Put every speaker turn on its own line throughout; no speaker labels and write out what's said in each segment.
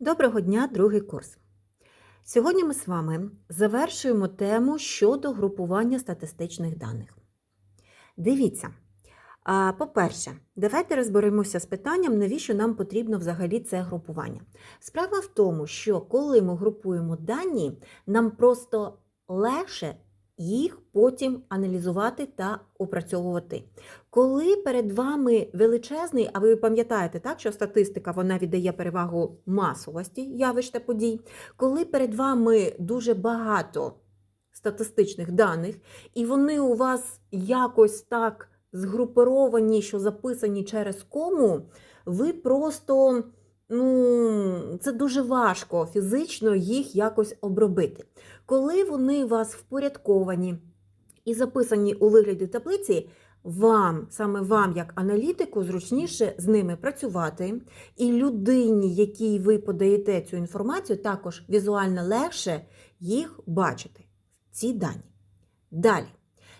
Доброго дня, другий курс. Сьогодні ми з вами завершуємо тему щодо групування статистичних даних. Дивіться. По-перше, давайте розберемося з питанням, навіщо нам потрібно взагалі це групування. Справа в тому, що коли ми групуємо дані, нам просто легше їх потім аналізувати та опрацьовувати. Коли перед вами величезний, а ви пам'ятаєте, так, що статистика вона віддає перевагу масовості явищ та подій, коли перед вами дуже багато статистичних даних, і вони у вас якось так згруповані, що записані через кому, ви просто ну, це дуже важко фізично їх якось обробити. Коли вони у вас впорядковані і записані у вигляді таблиці, вам, саме вам, як аналітику, зручніше з ними працювати, і людині, якій ви подаєте цю інформацію, також візуально легше їх бачити, ці дані. Далі,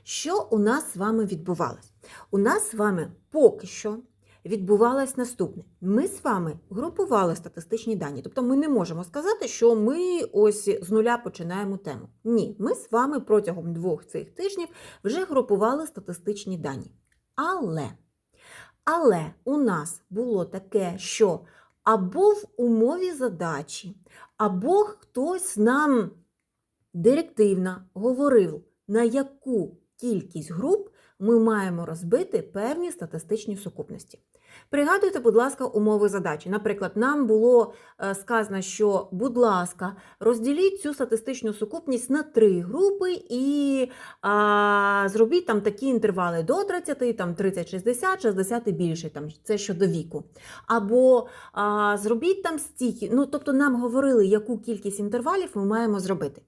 що у нас з вами відбувалось? У нас з вами поки що відбувалось наступне. Ми з вами групували статистичні дані, тобто ми не можемо сказати, що ми ось з нуля починаємо тему. Ні, ми з вами протягом двох цих тижнів вже групували статистичні дані. Але, але у нас було таке, що або в умові задачі, або хтось нам директивно говорив, на яку кількість груп ми маємо розбити певні статистичні сукупності. Пригадуйте, будь ласка, умови задачі. Наприклад, нам було е, сказано, що, будь ласка, розділіть цю статистичну сукупність на три групи і а, зробіть там такі інтервали до 30, там 30, 60, 60 і більше, там це щодо віку. Або а, зробіть там стільки. Ну, тобто, нам говорили, яку кількість інтервалів ми маємо зробити.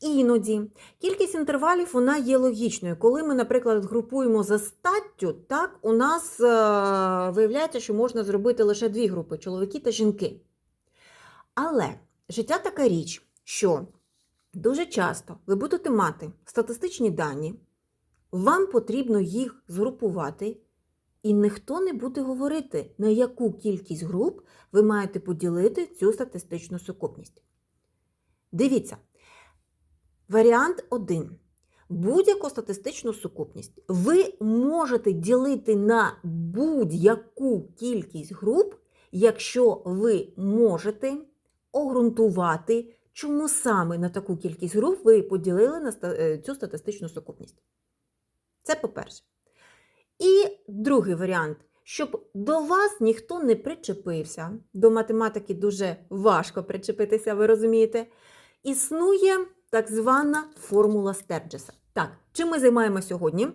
Іноді кількість інтервалів вона є логічною. Коли ми, наприклад, групуємо за статтю, так у нас е, виявляється, що можна зробити лише дві групи чоловіки та жінки. Але життя така річ, що дуже часто ви будете мати статистичні дані, вам потрібно їх згрупувати, і ніхто не буде говорити, на яку кількість груп ви маєте поділити цю статистичну сукупність. Дивіться. Варіант 1. Будь-яку статистичну сукупність ви можете ділити на будь-яку кількість груп, якщо ви можете огрунтувати, чому саме на таку кількість груп ви поділили на е, цю статистичну сукупність. Це по-перше. І другий варіант. Щоб до вас ніхто не причепився, до математики дуже важко причепитися, ви розумієте, існує так звана формула Стерджеса. Так, чим ми займаємося сьогодні?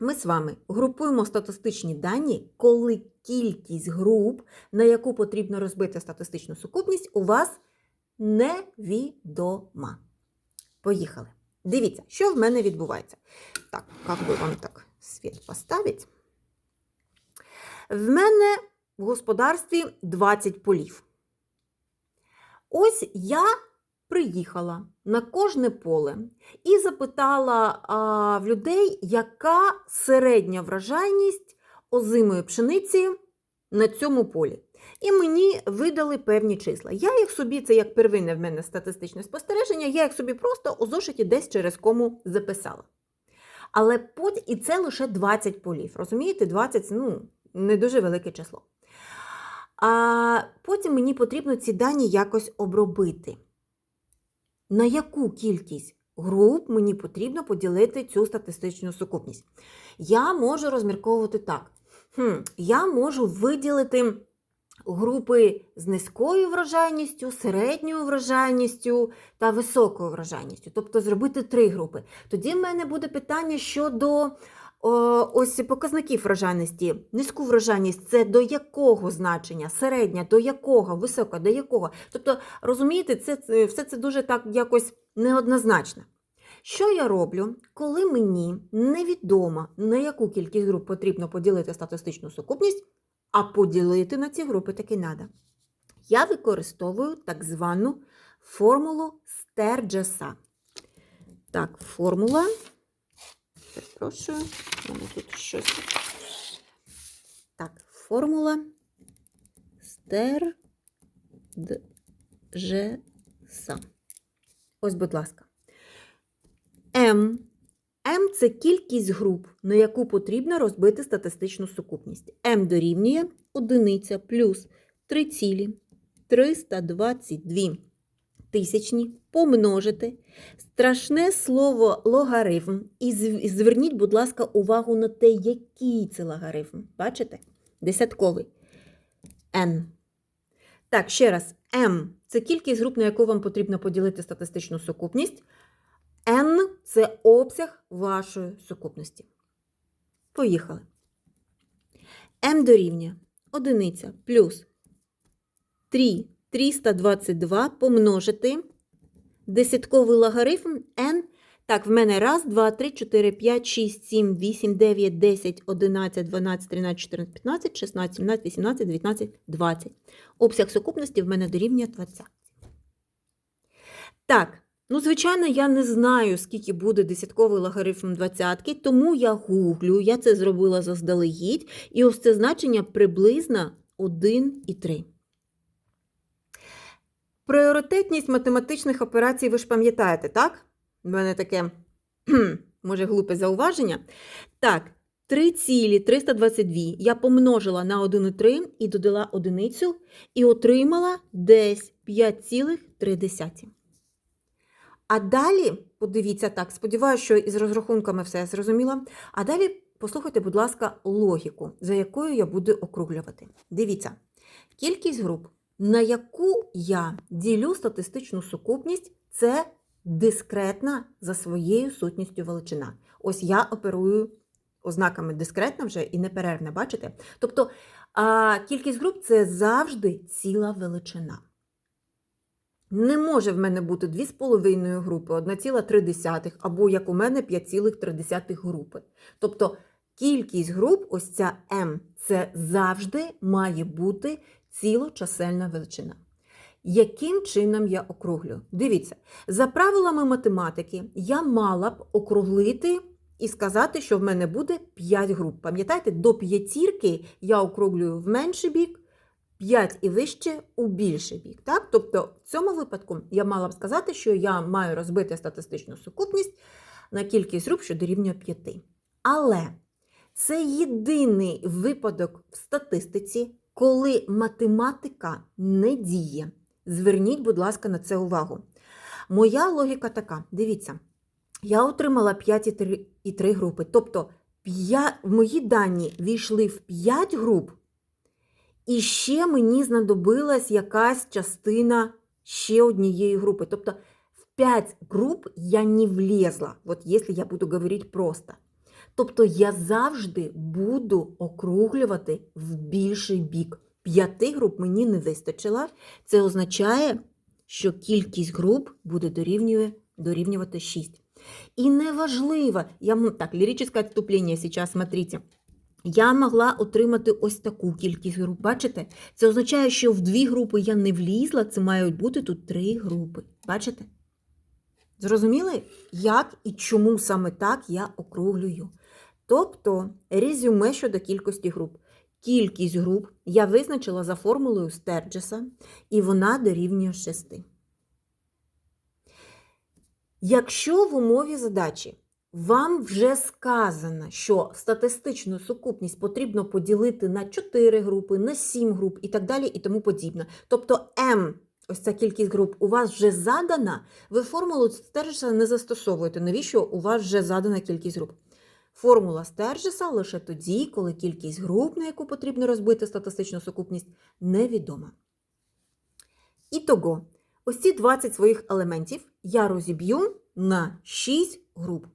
Ми з вами групуємо статистичні дані, коли кількість груп, на яку потрібно розбити статистичну сукупність, у вас невідома. Поїхали. Дивіться, що в мене відбувається. Так, як би вам так світ поставить? В мене в господарстві 20 полів. Ось я приїхала на кожне поле і запитала а, в людей, яка середня вражайність озимої пшениці на цьому полі. І мені видали певні числа. Я їх собі, це як первинне в мене статистичне спостереження, я їх собі просто у зошиті десь через кому записала. Але потім, і це лише 20 полів. Розумієте, 20 ну, не дуже велике число. А потім мені потрібно ці дані якось обробити на яку кількість груп мені потрібно поділити цю статистичну сукупність. Я можу розмірковувати так. Хм, Я можу виділити групи з низькою врожайністю, середньою врожайністю та високою врожайністю, тобто зробити три групи. Тоді в мене буде питання щодо ось показників врожайності. Низьку врожайність це до якого значення, середня, до якого, висока, до якого. Тобто, розумієте, це, все це дуже так якось неоднозначно. Що я роблю, коли мені невідомо, на яку кількість груп потрібно поділити статистичну сукупність, а поділити на ці групи таки треба? Я використовую так звану формулу Стерджеса. Так, формула Перепрошую, у мене тут щось. Так, формула стер Джеса. Ось, будь ласка. М. М це кількість груп, на яку потрібно розбити статистичну сукупність. М дорівнює одиниця плюс 3,322 тисячні помножити страшне слово логарифм. І зверніть, будь ласка, увагу на те, який це логарифм. Бачите? Десятковий. N. Так, ще раз, M це кількість груп, на яку вам потрібно поділити статистичну сукупність. N це обсяг вашої сукупності. Поїхали. М дорівнює одиниця плюс 3 322 помножити десятковий логарифм n. Так, в мене 1, 2, 3, 4, 5, 6, 7, 8, 9, 10, 11, 12, 13, 14, 15, 16, 17, 18, 19, 20. Обсяг сукупності в мене дорівнює 20. Так, ну, звичайно, я не знаю, скільки буде десятковий логарифм 20, тому я гуглю, я це зробила заздалегідь, і ось це значення приблизно 1,3. Пріоритетність математичних операцій, ви ж пам'ятаєте, так? У мене таке, може, глупе зауваження. Так, 3,322 я помножила на 1,3 і додала одиницю, і отримала десь 5,3. А далі, подивіться так, сподіваюся, що із розрахунками все зрозуміла. А далі послухайте, будь ласка, логіку, за якою я буду округлювати. Дивіться, кількість груп на яку я ділю статистичну сукупність, це дискретна за своєю сутністю величина. Ось я оперую ознаками дискретна вже і неперервне, бачите? Тобто а кількість груп це завжди ціла величина. Не може в мене бути 2,5 групи, 1,3, або як у мене 5,3 групи. Тобто кількість груп, ось ця М, це завжди має бути цілочасельна величина. Яким чином я округлю? Дивіться, за правилами математики, я мала б округлити і сказати, що в мене буде 5 груп. Пам'ятаєте, до п'ятірки я округлюю в менший бік, 5 і вище у більший бік. Так? Тобто, в цьому випадку я мала б сказати, що я маю розбити статистичну сукупність на кількість груп, що дорівнює 5. Але це єдиний випадок в статистиці коли математика не діє. Зверніть, будь ласка, на це увагу. Моя логіка така: дивіться, я отримала 5 і 3, групи. Тобто, 5, мої дані війшли в 5 груп, і ще мені знадобилась якась частина ще однієї групи. Тобто, в 5 груп я не влізла, от якщо я буду говорити просто. Тобто я завжди буду округлювати в більший бік. П'яти груп мені не вистачило. Це означає, що кількість груп буде дорівнює, дорівнювати 6. І неважливо, я, так, лірическое відступлення зараз, смотрите. Я могла отримати ось таку кількість груп. Бачите? Це означає, що в дві групи я не влізла, це мають бути тут три групи. Бачите? Зрозуміли, як і чому саме так я округлюю? Тобто резюме щодо кількості груп. Кількість груп я визначила за формулою Стерджеса, і вона дорівнює 6. Якщо в умові задачі вам вже сказано, що статистичну сукупність потрібно поділити на 4 групи, на 7 груп і так далі, і тому подібне. Тобто М, ось ця кількість груп, у вас вже задана, ви формулу Стерджеса не застосовуєте. Навіщо у вас вже задана кількість груп? Формула Стерджеса лише тоді, коли кількість груп, на яку потрібно розбити статистичну сукупність, невідома. І того, ось ці 20 своїх елементів я розіб'ю на 6 груп.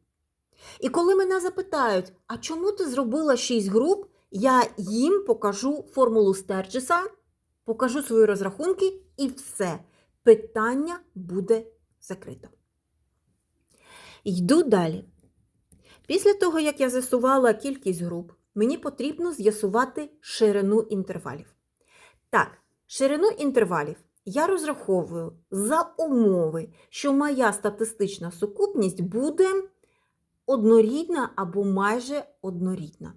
І коли мене запитають, а чому ти зробила 6 груп, я їм покажу формулу Стерджеса, покажу свої розрахунки і все. Питання буде закрито. Йду далі. Після того, як я з'ясувала кількість груп, мені потрібно з'ясувати ширину інтервалів. Так, ширину інтервалів я розраховую за умови, що моя статистична сукупність буде однорідна або майже однорідна.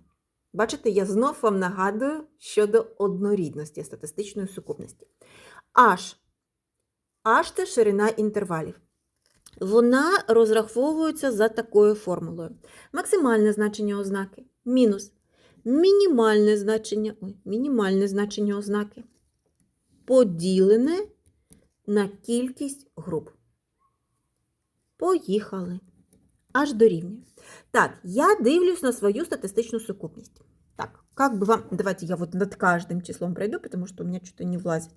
Бачите, я знов вам нагадую щодо однорідності статистичної сукупності. Аж H – це ширина інтервалів. Вона розраховується за такою формулою. Максимальне значення ознаки мінус мінімальне значення мінімальне значення ознаки поділене на кількість груп. Поїхали. Аж до рівня. Так, я дивлюсь на свою статистичну сукупність. Так, як бы вам. Давайте я вот над кожним числом пройду, тому що у мене что-то не влазить.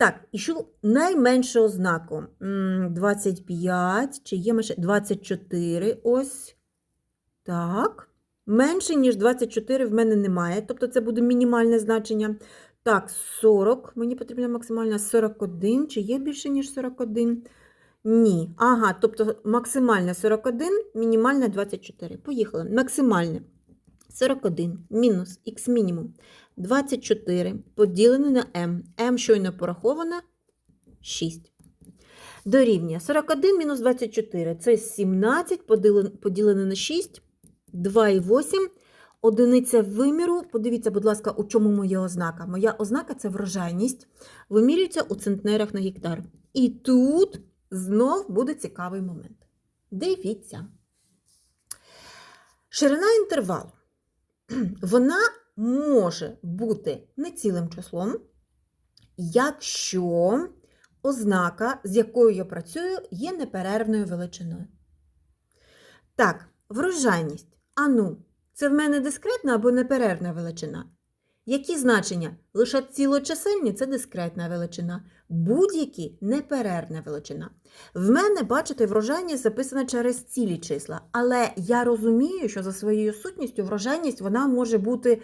Так, і що найменше ознаку? 25, чи є менше? 24. Ось. Так. Менше, ніж 24, в мене немає. Тобто це буде мінімальне значення. Так, 40. Мені потрібно максимально 41. Чи є більше, ніж 41? Ні. Ага, тобто максимальне 41, мінімальна 24. Поїхали. Максимальне. 41 мінус х мінімум 24 поділене на М. М щойно пораховане 6. Дорівнює 41 мінус 24 це 17 поділене на 6, 2,8. Одиниця виміру. Подивіться, будь ласка, у чому моя ознака. Моя ознака це врожайність. Вимірюється у центнерах на гектар. І тут знов буде цікавий момент. Дивіться. Ширина інтервалу. Вона може бути нецілим числом, якщо ознака, з якою я працюю, є неперервною величиною. Так, врожайність. Ану, це в мене дискретна або неперервна величина. Які значення? Лише цілочисельні це дискретна величина будь-які неперервна величина. В мене, бачите, врожайність записане через цілі числа, але я розумію, що за своєю сутністю врожайність вона може бути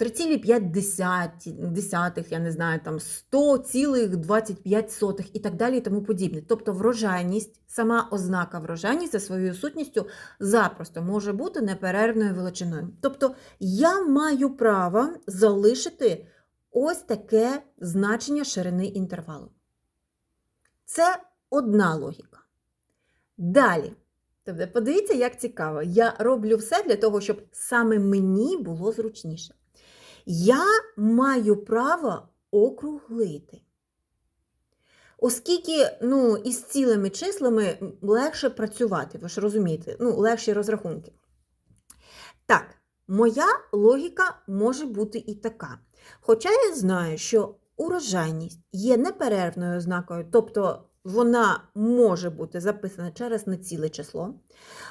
3,5, я не знаю, там 100,25 і так далі і тому подібне. Тобто врожайність, сама ознака врожайність за своєю сутністю запросто може бути неперервною величиною. Тобто я маю право залишити ось таке значення ширини інтервалу. Це одна логіка. Далі. Тобто, подивіться, як цікаво. Я роблю все для того, щоб саме мені було зручніше. Я маю право округлити. Оскільки ну, із цілими числами легше працювати, ви ж розумієте, ну, легші розрахунки. Так, моя логіка може бути і така. Хоча я знаю, що урожайність є неперервною ознакою, тобто вона може бути записана через неціле число,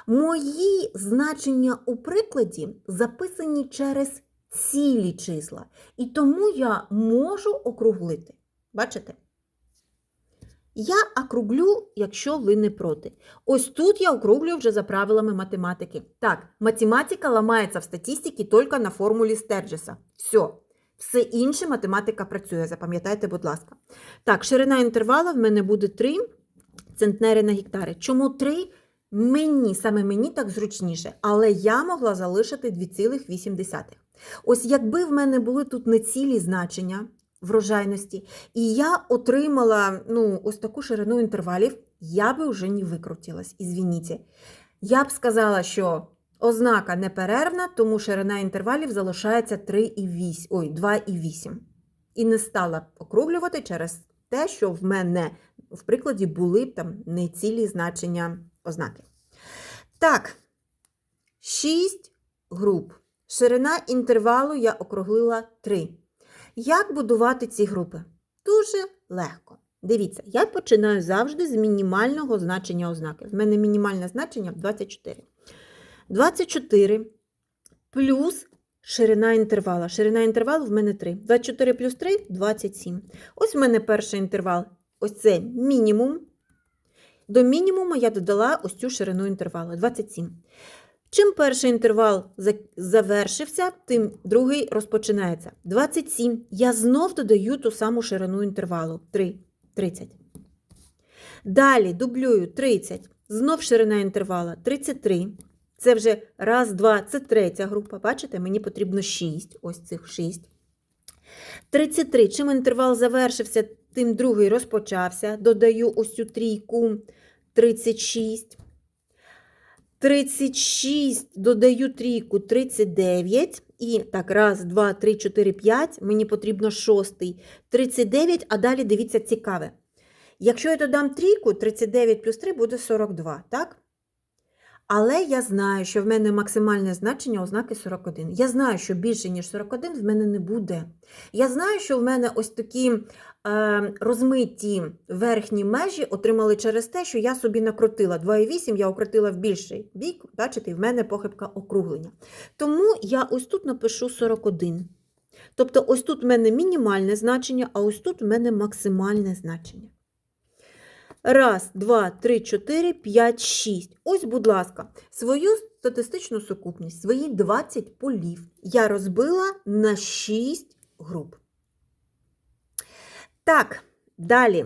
мої значення у прикладі записані через цілі числа. І тому я можу округлити. Бачите? Я округлю, якщо ви не проти. Ось тут я округлюю вже за правилами математики. Так, математика ламається в статистиці тільки на формулі Стерджеса. Все. Все інше математика працює, запам'ятайте, будь ласка. Так, ширина інтервалу в мене буде 3 центнери на гектари. Чому 3? Мені, саме мені так зручніше, але я могла залишити 2,8. Ось якби в мене були тут не цілі значення врожайності, і я отримала ну, ось таку ширину інтервалів, я би вже не викрутилась, ізвініться. Я б сказала, що Ознака неперервна, тому ширина інтервалів залишається 3,8, ой, 2,8. І не стала округлювати через те, що в мене в прикладі були там нецілі значення ознаки. Так, 6 груп. Ширина інтервалу я округлила 3. Як будувати ці групи? Дуже легко. Дивіться, я починаю завжди з мінімального значення ознаки. В мене мінімальне значення 24. 24 плюс ширина інтервала. Ширина інтервалу в мене 3. 24 плюс 3 27. Ось в мене перший інтервал. Ось це мінімум. До мінімуму я додала ось цю ширину інтервалу 27. Чим перший інтервал завершився, тим другий розпочинається. 27. Я знов додаю ту саму ширину інтервалу 3, 30. Далі дублюю 30. Знов ширина інтервала 33. Це вже раз, два, це третя група. Бачите, мені потрібно шість. Ось цих 6. 33. Чим інтервал завершився, тим другий розпочався. Додаю ось цю трійку 36. 36, додаю трійку 39. І так, раз, два, три, чотири, п'ять. Мені потрібно шостий. 39, а далі дивіться цікаве. Якщо я додам трійку, 39 плюс 3 буде 42. так? Але я знаю, що в мене максимальне значення ознаки 41. Я знаю, що більше, ніж 41 в мене не буде. Я знаю, що в мене ось такі е, розмиті верхні межі отримали через те, що я собі накрутила 2,8 я окрутила в більший бік, бачите, в мене похибка округлення. Тому я ось тут напишу 41. Тобто, ось тут в мене мінімальне значення, а ось тут в мене максимальне значення. Раз, два, три, чотири, п'ять, шість. Ось, будь ласка, свою статистичну сукупність, свої 20 полів я розбила на 6 груп. Так, далі.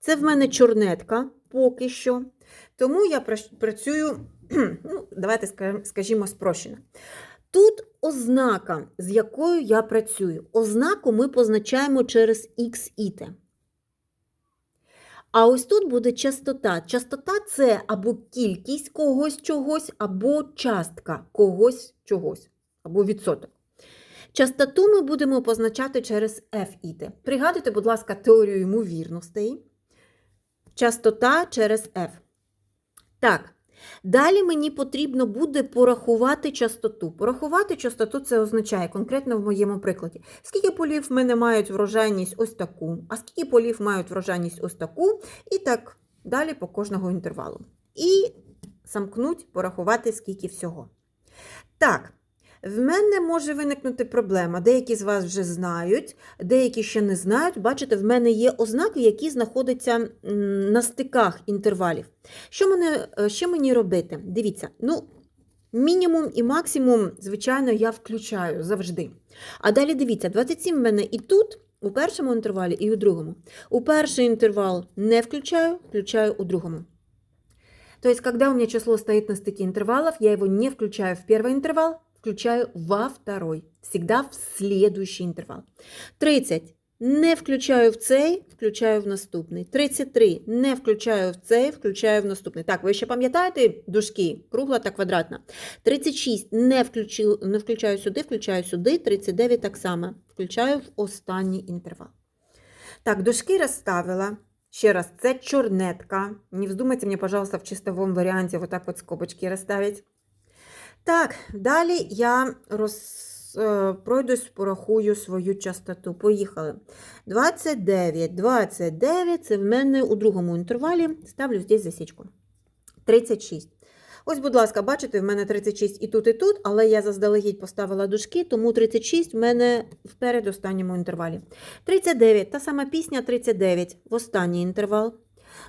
Це в мене чорнетка поки що. Тому я працюю, ну, давайте скажімо, спрощено. Тут ознака, з якою я працюю. Ознаку ми позначаємо через X іте. А ось тут буде частота. Частота це або кількість когось чогось, або частка когось чогось, або відсоток. Частоту ми будемо позначати через F FIT. Пригадуйте, будь ласка, теорію ймовірностей. Частота через F. Так, Далі мені потрібно буде порахувати частоту. Порахувати частоту це означає конкретно в моєму прикладі. Скільки полів в мене мають врожайність ось таку, а скільки полів мають врожайність ось таку, і так далі по кожного інтервалу. І замкнуть, порахувати скільки всього. Так. В мене може виникнути проблема. Деякі з вас вже знають, деякі ще не знають. Бачите, в мене є ознаки, які знаходяться на стиках інтервалів. Що мене, е, що мені робити? Дивіться, ну, мінімум і максимум, звичайно, я включаю завжди. А далі дивіться, 27 в мене і тут. У першому інтервалі і у другому. У перший інтервал не включаю, включаю у другому. То есть, когда у меня число стоит на стыке интервалов, я его не включаю в первый интервал, включаю во второй. Всегда в следующий интервал. 30. Не включаю в цей, включаю в наступний. 33. Не включаю в цей, включаю в наступний. Так, ви ще пам'ятаєте дужки? Кругла та квадратна. 36. Не включу, не включаю сюди, включаю сюди. 39 так само. Включаю в останній інтервал. Так, дужки розставила. Ще раз, це чорнетка. Не вздумайте мені, пожалуйста, в чистовому варіанті отак от скобочки розставити. Так, далі я роз... Е, пройдусь, порахую свою частоту. Поїхали. 29, 29 це в мене у другому інтервалі. Ставлю здесь засічку. 36. Ось, будь ласка, бачите, в мене 36 і тут, і тут, але я заздалегідь поставила дужки, тому 36 в мене в передостанньому інтервалі. 39, та сама пісня 39 в останній інтервал.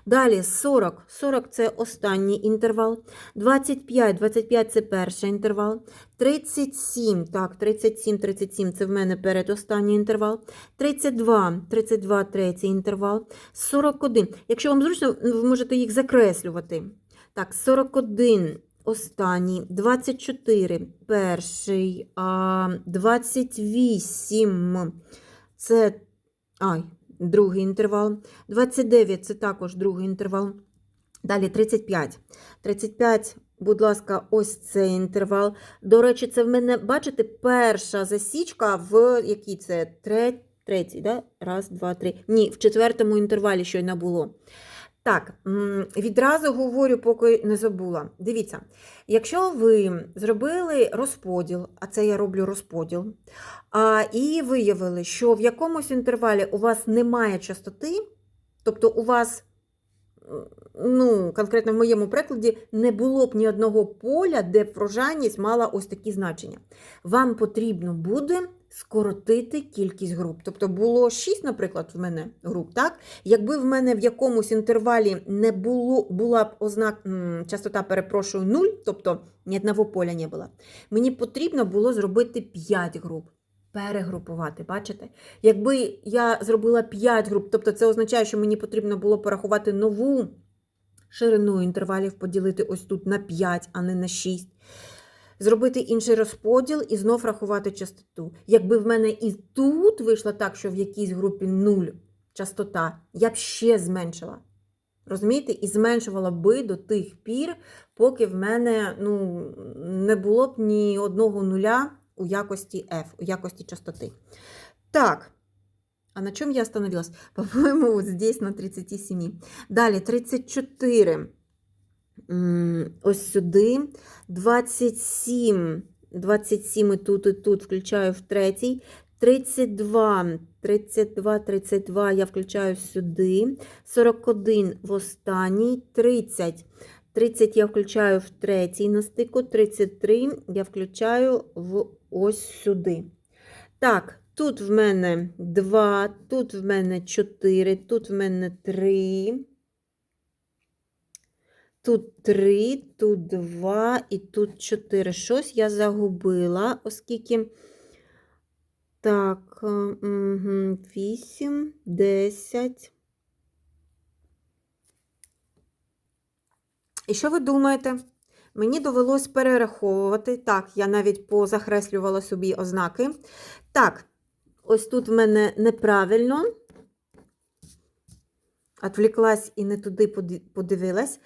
Далі 40. 40 це останній інтервал. 25, 25 це перший інтервал. 37, так, 37, 37 це в мене передостанній інтервал. 32, 32, третій інтервал. 41. Якщо вам зручно, ви можете їх закреслювати. Так, 41. Останній 24, перший, 28. Це. Ай, другий інтервал. 29 це також другий інтервал. Далі 35. 35, будь ласка, ось цей інтервал. До речі, це в мене, бачите, перша засічка в який це? Третій, третій, да? Раз, два, три. Ні, в четвертому інтервалі щойно було. Так, відразу говорю, поки не забула. Дивіться, якщо ви зробили розподіл, а це я роблю розподіл, і виявили, що в якомусь інтервалі у вас немає частоти, тобто у вас, ну, конкретно в моєму прикладі, не було б ні одного поля, де прожаність мала ось такі значення. Вам потрібно буде скоротити кількість груп. Тобто було 6, наприклад, в мене груп. так? Якби в мене в якомусь інтервалі не було, була б ознак, частота, перепрошую, 0, тобто ні одного поля не було, мені потрібно було зробити 5 груп. Перегрупувати, бачите? Якби я зробила 5 груп, тобто це означає, що мені потрібно було порахувати нову ширину інтервалів, поділити ось тут на 5, а не на 6 зробити інший розподіл і знов рахувати частоту. Якби в мене і тут вийшло так, що в якійсь групі нуль частота, я б ще зменшила. Розумієте? І зменшувала би до тих пір, поки в мене ну, не було б ні одного нуля у якості F, у якості частоти. Так. А на чому я остановилась? По-моєму, здесь на 37. Далі 34 ось сюди. 27, 27 і тут, і тут включаю в третій. 32, 32, 32 я включаю сюди. 41 в останній, 30. 30 я включаю в третій на стику, 33 я включаю в ось сюди. Так, тут в мене 2, тут в мене 4, тут в мене 3. Тут 3, тут 2 і тут чотири. Щось я загубила, оскільки. Так, е, вісім, десять. І що ви думаєте? Мені довелось перераховувати. Так, я навіть позахреслювала собі ознаки. Так, ось тут в мене неправильно. Отвлеклась і не туди подивилась.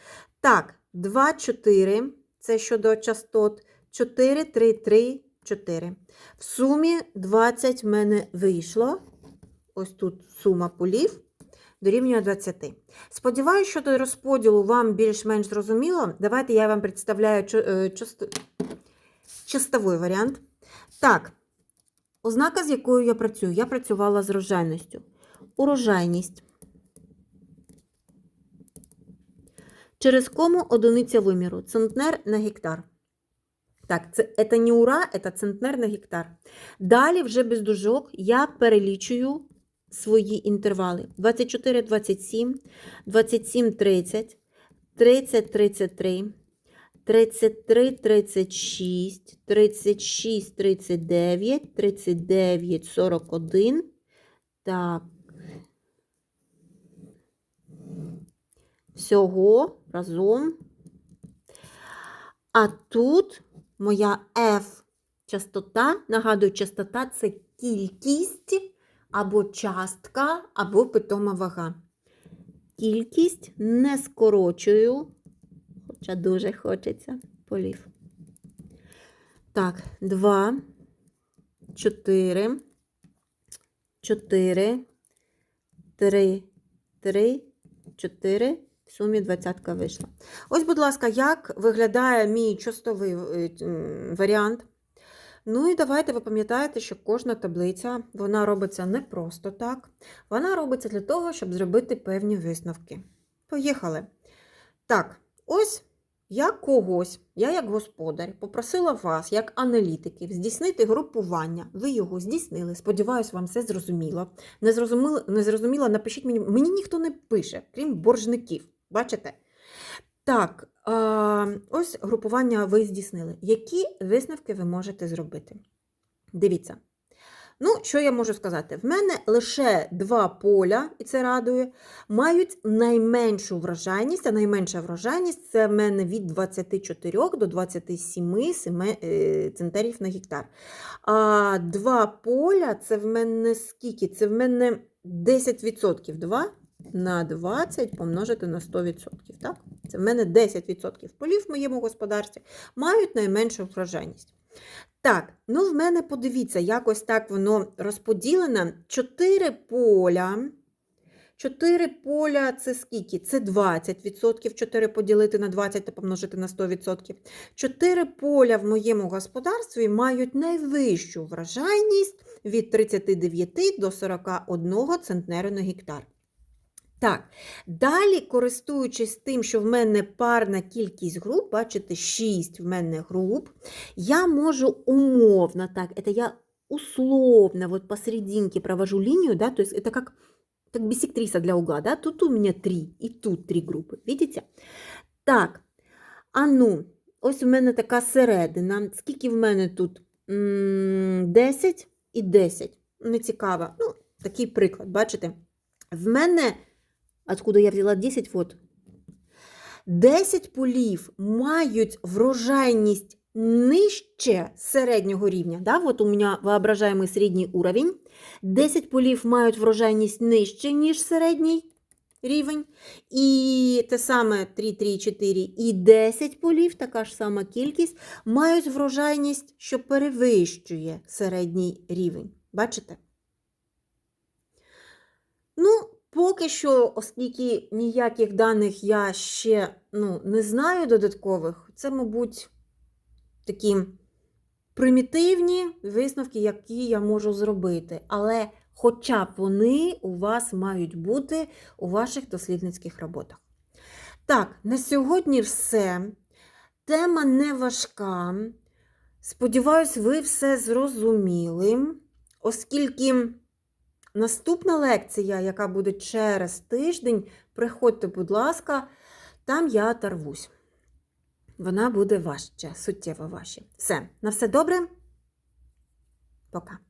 Так, 2, 4 це щодо частот. 4, 3, 3, 4. В сумі 20 в мене вийшло. Ось тут сума полів. Дорівнює 20. Сподіваюся, що до розподілу вам більш-менш зрозуміло. Давайте я вам представляю чистовий е, варіант. Так, ознака, з якою я працюю, я працювала з урожайністю. Урожайність Через кому одиниця виміру. Центнер на гектар. Так, це, це не ура, це центнер на гектар. Далі, вже без дужок, я перелічую свої інтервали: 24, 27, 27, 30, 30, 33, 33, 36, 36, 39, 39, 41. Так, всього разом. А тут моя F частота, нагадую, частота це кількість або частка, або питома вага. Кількість не скорочую, хоча дуже хочеться полів. Так, 2, 4, 4, 3, 3, 4, в сумі двадцятка вийшла. Ось, будь ласка, як виглядає мій частовий е, варіант. Ну і давайте ви пам'ятаєте, що кожна таблиця вона робиться не просто так. Вона робиться для того, щоб зробити певні висновки. Поїхали. Так, ось я когось, я як господар, попросила вас, як аналітиків, здійснити групування. Ви його здійснили. Сподіваюсь, вам все зрозуміло. Не зрозуміло, не зрозуміло напишіть мені, мені ніхто не пише, крім боржників. Бачите? Так, ось групування ви здійснили. Які висновки ви можете зробити? Дивіться. Ну, що я можу сказати? В мене лише два поля, і це радує, мають найменшу вражайність, а найменша вражайність це в мене від 24 до 27 е, центнерів на гектар. А два поля це в мене скільки? Це в мене 10%. 2 на 20 помножити на 100%. Так? Це в мене 10% полів в моєму господарстві мають найменшу врожайність. Так, ну в мене, подивіться, якось так воно розподілено. 4 поля. 4 поля це скільки? Це 20%. 4 поділити на 20 та помножити на 100%. 4 поля в моєму господарстві мають найвищу вражайність від 39 до 41 центнеру на гектар. Так, далі, користуючись тим, що в мене парна кількість груп, бачите, 6 в мене груп, я можу умовно, так, це я условно, вот посерединке провожу лінію, да, то есть это как, как для угла, да, тут у мене 3 і тут 3 групи. видите? Так, а ну, ось у мене така середина, скільки в мене тут? 10 і 10, не цікаво, ну, такий приклад, бачите? В мене откуда я взяла 10 вод. 10 полів мають врожайність нижче середнього рівня. Да? От у мене воображаємий середній уровень. 10 полів мають врожайність нижче, ніж середній рівень. І те саме 3, 3, 4 і 10 полів, така ж сама кількість, мають врожайність, що перевищує середній рівень. Бачите? Ну, Поки що, оскільки ніяких даних я ще ну, не знаю додаткових, це, мабуть, такі примітивні висновки, які я можу зробити. Але хоча б вони у вас мають бути у ваших дослідницьких роботах. Так, на сьогодні все. Тема не важка. Сподіваюсь, ви все зрозуміли, оскільки. Наступна лекція, яка буде через тиждень, приходьте, будь ласка, там я оторвусь. Вона буде важче, суттєво важче. Все, на все добре. Пока.